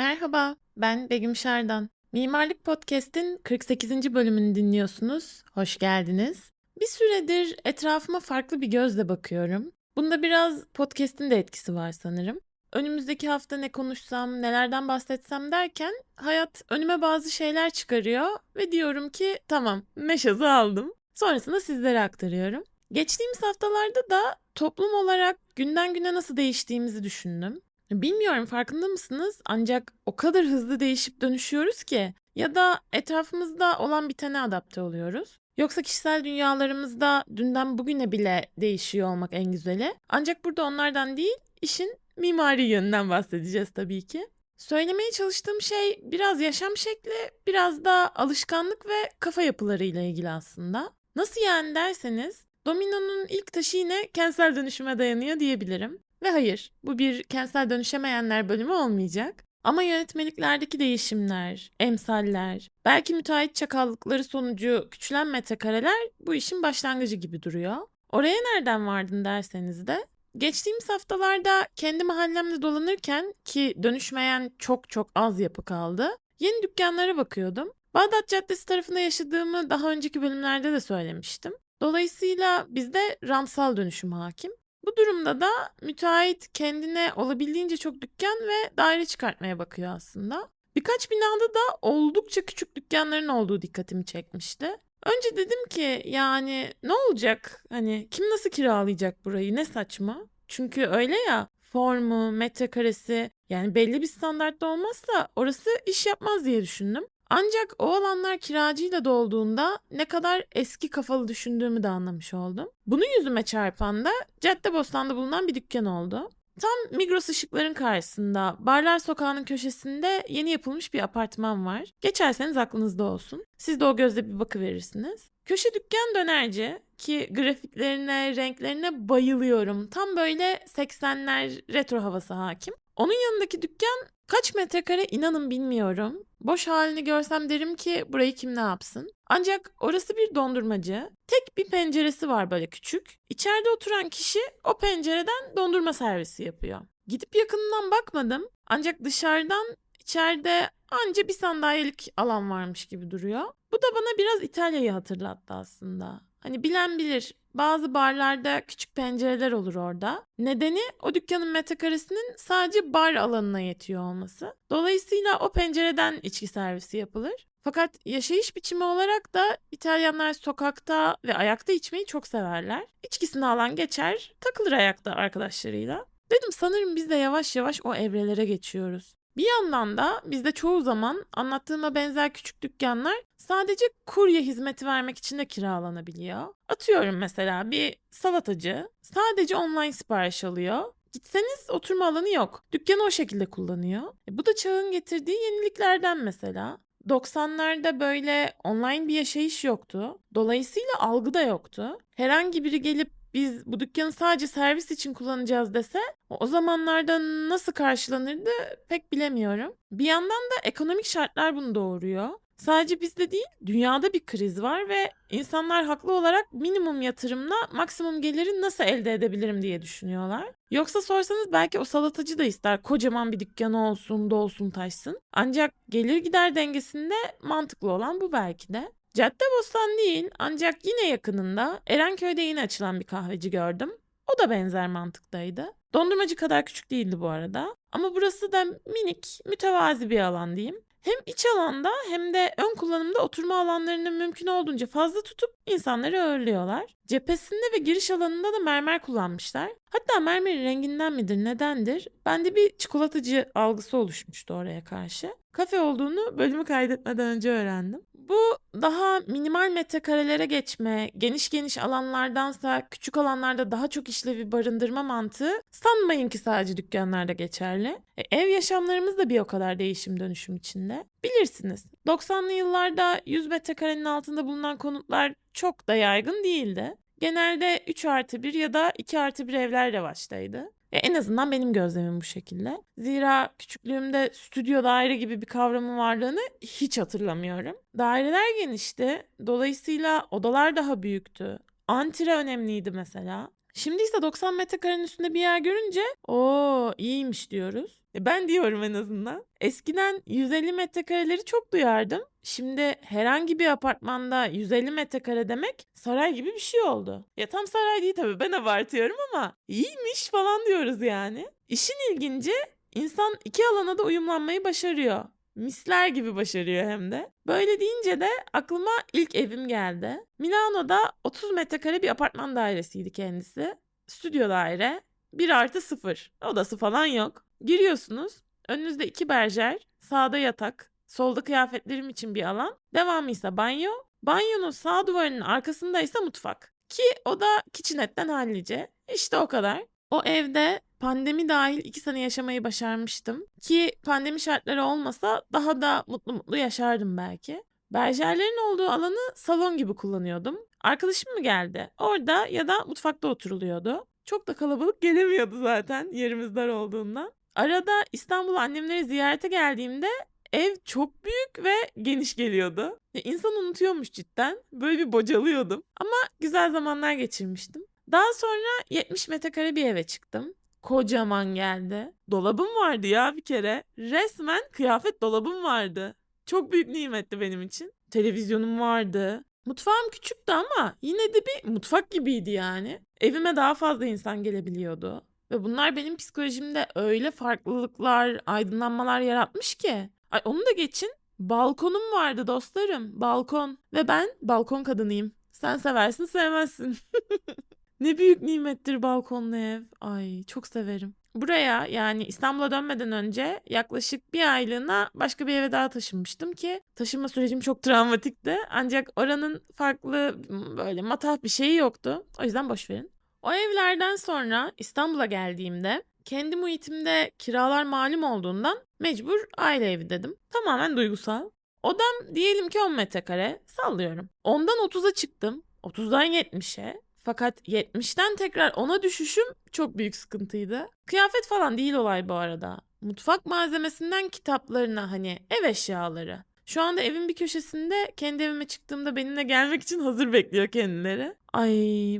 Merhaba, ben Begüm Şerdan. Mimarlık Podcast'in 48. bölümünü dinliyorsunuz. Hoş geldiniz. Bir süredir etrafıma farklı bir gözle bakıyorum. Bunda biraz podcast'in de etkisi var sanırım. Önümüzdeki hafta ne konuşsam, nelerden bahsetsem derken hayat önüme bazı şeyler çıkarıyor ve diyorum ki tamam meşazı aldım. Sonrasında sizlere aktarıyorum. Geçtiğimiz haftalarda da toplum olarak günden güne nasıl değiştiğimizi düşündüm. Bilmiyorum farkında mısınız? Ancak o kadar hızlı değişip dönüşüyoruz ki ya da etrafımızda olan bitene adapte oluyoruz. Yoksa kişisel dünyalarımızda dünden bugüne bile değişiyor olmak en güzeli. Ancak burada onlardan değil, işin mimari yönünden bahsedeceğiz tabii ki. Söylemeye çalıştığım şey biraz yaşam şekli, biraz da alışkanlık ve kafa yapılarıyla ilgili aslında. Nasıl yani derseniz, dominonun ilk taşı yine kentsel dönüşüme dayanıyor diyebilirim. Ve hayır, bu bir kentsel dönüşemeyenler bölümü olmayacak. Ama yönetmeliklerdeki değişimler, emsaller, belki müteahhit çakallıkları sonucu küçülen metrekareler bu işin başlangıcı gibi duruyor. Oraya nereden vardın derseniz de Geçtiğimiz haftalarda kendi mahallemde dolanırken ki dönüşmeyen çok çok az yapı kaldı. Yeni dükkanlara bakıyordum. Bağdat Caddesi tarafında yaşadığımı daha önceki bölümlerde de söylemiştim. Dolayısıyla bizde rantsal dönüşüm hakim. Bu durumda da müteahhit kendine olabildiğince çok dükkan ve daire çıkartmaya bakıyor aslında. Birkaç binada da oldukça küçük dükkanların olduğu dikkatimi çekmişti. Önce dedim ki yani ne olacak? Hani kim nasıl kiralayacak burayı? Ne saçma? Çünkü öyle ya formu, metrekaresi yani belli bir standartta olmazsa orası iş yapmaz diye düşündüm. Ancak o alanlar kiracıyla dolduğunda ne kadar eski kafalı düşündüğümü de anlamış oldum. Bunu yüzüme çarpan da Caddebostan'da bulunan bir dükkan oldu. Tam Migros ışıkların karşısında, Barlar Sokağı'nın köşesinde yeni yapılmış bir apartman var. Geçerseniz aklınızda olsun. Siz de o gözle bir bakıverirsiniz. Köşe dükkan dönerci ki grafiklerine, renklerine bayılıyorum. Tam böyle 80'ler retro havası hakim. Onun yanındaki dükkan kaç metrekare inanın bilmiyorum. Boş halini görsem derim ki burayı kim ne yapsın. Ancak orası bir dondurmacı. Tek bir penceresi var böyle küçük. İçeride oturan kişi o pencereden dondurma servisi yapıyor. Gidip yakından bakmadım. Ancak dışarıdan içeride anca bir sandalyelik alan varmış gibi duruyor. Bu da bana biraz İtalya'yı hatırlattı aslında. Hani bilen bilir bazı barlarda küçük pencereler olur orada. Nedeni o dükkanın metrekaresinin sadece bar alanına yetiyor olması. Dolayısıyla o pencereden içki servisi yapılır. Fakat yaşayış biçimi olarak da İtalyanlar sokakta ve ayakta içmeyi çok severler. İçkisini alan geçer, takılır ayakta arkadaşlarıyla. Dedim sanırım biz de yavaş yavaş o evrelere geçiyoruz. Bir yandan da bizde çoğu zaman anlattığıma benzer küçük dükkanlar sadece kurye hizmeti vermek için de kiralanabiliyor. Atıyorum mesela bir salatacı sadece online sipariş alıyor. Gitseniz oturma alanı yok. Dükkanı o şekilde kullanıyor. E bu da çağın getirdiği yeniliklerden mesela. 90'larda böyle online bir yaşayış yoktu. Dolayısıyla algı da yoktu. Herhangi biri gelip biz bu dükkanı sadece servis için kullanacağız dese o zamanlarda nasıl karşılanırdı pek bilemiyorum. Bir yandan da ekonomik şartlar bunu doğuruyor. Sadece bizde değil, dünyada bir kriz var ve insanlar haklı olarak minimum yatırımla maksimum geliri nasıl elde edebilirim diye düşünüyorlar. Yoksa sorsanız belki o salatacı da ister kocaman bir dükkanı olsun, dolsun taşsın. Ancak gelir gider dengesinde mantıklı olan bu belki de. Caddebostan değil ancak yine yakınında Erenköy'de yine açılan bir kahveci gördüm. O da benzer mantıktaydı. Dondurmacı kadar küçük değildi bu arada. Ama burası da minik, mütevazi bir alan diyeyim. Hem iç alanda hem de ön kullanımda oturma alanlarını mümkün olduğunca fazla tutup insanları ağırlıyorlar. Cephesinde ve giriş alanında da mermer kullanmışlar. Hatta mermerin renginden midir nedendir? Bende bir çikolatacı algısı oluşmuştu oraya karşı. Kafe olduğunu bölümü kaydetmeden önce öğrendim. Bu daha minimal metrekarelere geçme, geniş geniş alanlardansa küçük alanlarda daha çok işlevi barındırma mantığı sanmayın ki sadece dükkanlarda geçerli. E, ev yaşamlarımız da bir o kadar değişim dönüşüm içinde. Bilirsiniz 90'lı yıllarda 100 metrekarenin altında bulunan konutlar çok da yaygın değildi. Genelde 3 artı 1 ya da 2 artı 1 evler revaçtaydı. Ya en azından benim gözlemim bu şekilde. Zira küçüklüğümde stüdyo daire gibi bir kavramın varlığını hiç hatırlamıyorum. Daireler genişti. Dolayısıyla odalar daha büyüktü. Antre önemliydi mesela. Şimdi ise 90 metrekarenin üstünde bir yer görünce o iyiymiş diyoruz. E ben diyorum en azından. Eskiden 150 metrekareleri çok duyardım. Şimdi herhangi bir apartmanda 150 metrekare demek saray gibi bir şey oldu. Ya tam saray değil tabii ben abartıyorum ama iyiymiş falan diyoruz yani. İşin ilginci insan iki alana da uyumlanmayı başarıyor. Misler gibi başarıyor hem de. Böyle deyince de aklıma ilk evim geldi. Milano'da 30 metrekare bir apartman dairesiydi kendisi. Stüdyo daire. 1 artı 0. Odası falan yok. Giriyorsunuz. Önünüzde iki berjer. Sağda yatak. Solda kıyafetlerim için bir alan. Devamı ise banyo. Banyonun sağ duvarının arkasında ise mutfak. Ki o da kitchenet'ten hallice. İşte o kadar. O evde pandemi dahil iki sene yaşamayı başarmıştım. Ki pandemi şartları olmasa daha da mutlu mutlu yaşardım belki. Berjerlerin olduğu alanı salon gibi kullanıyordum. Arkadaşım mı geldi? Orada ya da mutfakta oturuluyordu. Çok da kalabalık gelemiyordu zaten yerimiz dar olduğundan. Arada İstanbul'a annemleri ziyarete geldiğimde ev çok büyük ve geniş geliyordu. Ya insan unutuyormuş cidden. Böyle bir bocalıyordum. Ama güzel zamanlar geçirmiştim. Daha sonra 70 metrekare bir eve çıktım. Kocaman geldi. Dolabım vardı ya bir kere. Resmen kıyafet dolabım vardı. Çok büyük nimetti benim için. Televizyonum vardı. Mutfağım küçüktü ama yine de bir mutfak gibiydi yani. Evime daha fazla insan gelebiliyordu. Ve bunlar benim psikolojimde öyle farklılıklar, aydınlanmalar yaratmış ki. Ay onu da geçin. Balkonum vardı dostlarım. Balkon. Ve ben balkon kadınıyım. Sen seversin sevmezsin. ne büyük nimettir balkonlu ev. Ay çok severim. Buraya yani İstanbul'a dönmeden önce yaklaşık bir aylığına başka bir eve daha taşınmıştım ki taşınma sürecim çok travmatikti. Ancak oranın farklı böyle matah bir şeyi yoktu. O yüzden boş verin. O evlerden sonra İstanbul'a geldiğimde kendi muhitimde kiralar malum olduğundan mecbur aile evi dedim. Tamamen duygusal. Odam diyelim ki 10 metrekare sallıyorum. Ondan 30'a çıktım. 30'dan 70'e. Fakat 70'ten tekrar 10'a düşüşüm çok büyük sıkıntıydı. Kıyafet falan değil olay bu arada. Mutfak malzemesinden kitaplarına hani ev eşyaları. Şu anda evin bir köşesinde kendi evime çıktığımda benimle gelmek için hazır bekliyor kendileri. Ay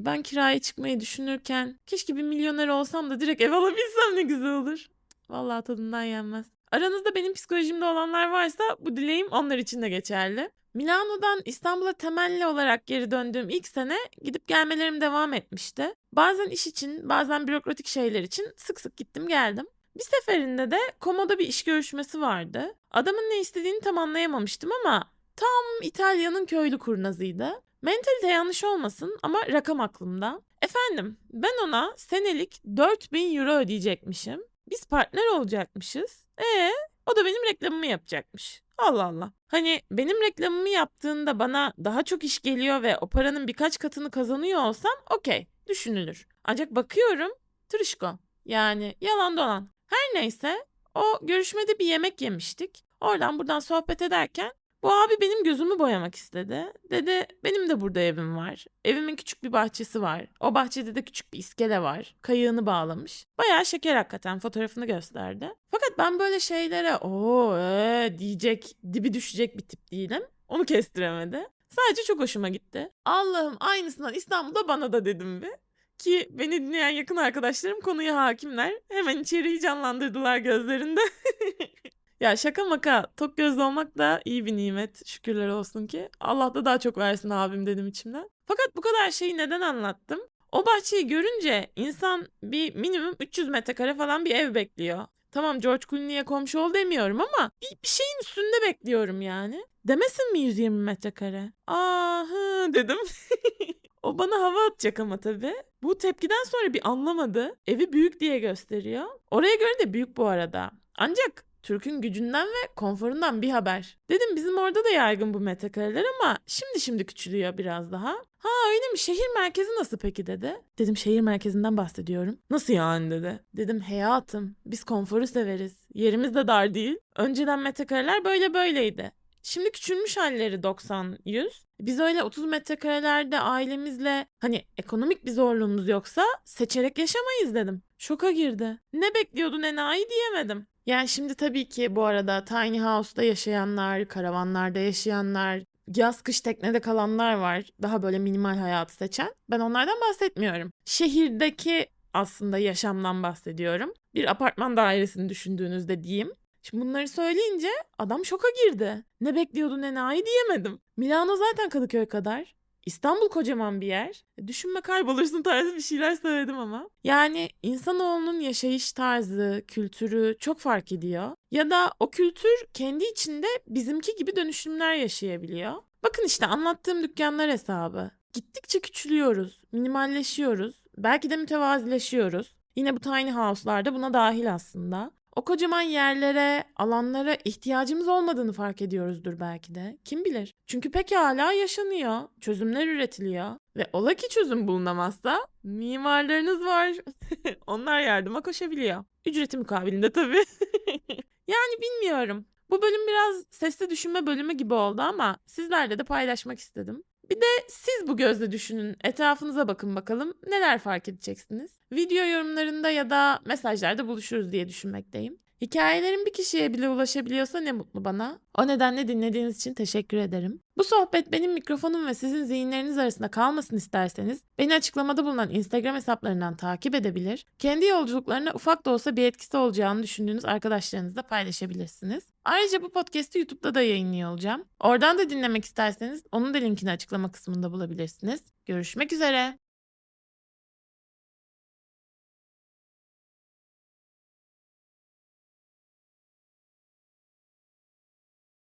ben kiraya çıkmayı düşünürken keşke bir milyoner olsam da direkt ev alabilsem ne güzel olur. Vallahi tadından yenmez. Aranızda benim psikolojimde olanlar varsa bu dileğim onlar için de geçerli. Milano'dan İstanbul'a temelli olarak geri döndüğüm ilk sene gidip gelmelerim devam etmişti. Bazen iş için, bazen bürokratik şeyler için sık sık gittim geldim. Bir seferinde de Komo'da bir iş görüşmesi vardı. Adamın ne istediğini tam anlayamamıştım ama tam İtalya'nın köylü kurnazıydı. Mentalite yanlış olmasın ama rakam aklımda. Efendim ben ona senelik 4000 euro ödeyecekmişim. Biz partner olacakmışız. E o da benim reklamımı yapacakmış. Allah Allah. Hani benim reklamımı yaptığında bana daha çok iş geliyor ve o paranın birkaç katını kazanıyor olsam okey düşünülür. Ancak bakıyorum tırışko. Yani yalan dolan. Her neyse o görüşmede bir yemek yemiştik. Oradan buradan sohbet ederken bu abi benim gözümü boyamak istedi. Dedi benim de burada evim var. Evimin küçük bir bahçesi var. O bahçede de küçük bir iskele var. Kayığını bağlamış. Bayağı şeker hakikaten fotoğrafını gösterdi. Fakat ben böyle şeylere o ee, diyecek dibi düşecek bir tip değilim. Onu kestiremedi. Sadece çok hoşuma gitti. Allah'ım aynısından İstanbul'da bana da dedim bir. Ki beni dinleyen yakın arkadaşlarım konuya hakimler. Hemen içeriği canlandırdılar gözlerinde. ya şaka maka tok gözlü olmak da iyi bir nimet. Şükürler olsun ki. Allah da daha çok versin abim dedim içimden. Fakat bu kadar şeyi neden anlattım? O bahçeyi görünce insan bir minimum 300 metrekare falan bir ev bekliyor. Tamam George Clooney'e komşu ol demiyorum ama bir, bir şeyin üstünde bekliyorum yani. Demesin mi 120 metrekare? Aa dedim. o bana hava atacak ama tabii. Bu tepkiden sonra bir anlamadı. Evi büyük diye gösteriyor. Oraya göre de büyük bu arada. Ancak Türk'ün gücünden ve konforundan bir haber. Dedim bizim orada da yaygın bu metrekareler ama şimdi şimdi küçülüyor biraz daha. Ha öyle mi şehir merkezi nasıl peki dedi. Dedim şehir merkezinden bahsediyorum. Nasıl yani dedi. Dedim hayatım biz konforu severiz. Yerimiz de dar değil. Önceden metrekareler böyle böyleydi. Şimdi küçülmüş halleri 90-100. Biz öyle 30 metrekarelerde ailemizle hani ekonomik bir zorluğumuz yoksa seçerek yaşamayız dedim. Şoka girdi. Ne bekliyordun enayi diyemedim. Yani şimdi tabii ki bu arada tiny house'da yaşayanlar, karavanlarda yaşayanlar, yaz kış teknede kalanlar var. Daha böyle minimal hayatı seçen. Ben onlardan bahsetmiyorum. Şehirdeki aslında yaşamdan bahsediyorum. Bir apartman dairesini düşündüğünüzde diyeyim. Şimdi bunları söyleyince adam şoka girdi. Ne bekliyordun enayi diyemedim. Milano zaten Kadıköy kadar. İstanbul kocaman bir yer. E, Düşünme kaybolursun tarzı bir şeyler söyledim ama. Yani insanoğlunun yaşayış tarzı, kültürü çok fark ediyor. Ya da o kültür kendi içinde bizimki gibi dönüşümler yaşayabiliyor. Bakın işte anlattığım dükkanlar hesabı. Gittikçe küçülüyoruz, minimalleşiyoruz, belki de mütevazileşiyoruz. Yine bu tiny house'larda buna dahil aslında. O kocaman yerlere, alanlara ihtiyacımız olmadığını fark ediyoruzdur belki de. Kim bilir? Çünkü pekala yaşanıyor, çözümler üretiliyor ve ola ki çözüm bulunamazsa mimarlarınız var. Onlar yardıma koşabiliyor. Ücreti mukabilinde tabii. yani bilmiyorum. Bu bölüm biraz sesli düşünme bölümü gibi oldu ama sizlerle de paylaşmak istedim. Bir de siz bu gözle düşünün. Etrafınıza bakın bakalım. Neler fark edeceksiniz? Video yorumlarında ya da mesajlarda buluşuruz diye düşünmekteyim. Hikayelerim bir kişiye bile ulaşabiliyorsa ne mutlu bana. O nedenle dinlediğiniz için teşekkür ederim. Bu sohbet benim mikrofonum ve sizin zihinleriniz arasında kalmasın isterseniz beni açıklamada bulunan Instagram hesaplarından takip edebilir. Kendi yolculuklarına ufak da olsa bir etkisi olacağını düşündüğünüz arkadaşlarınızla paylaşabilirsiniz. Ayrıca bu podcast'i YouTube'da da yayınlıyor olacağım. Oradan da dinlemek isterseniz onun da linkini açıklama kısmında bulabilirsiniz. Görüşmek üzere.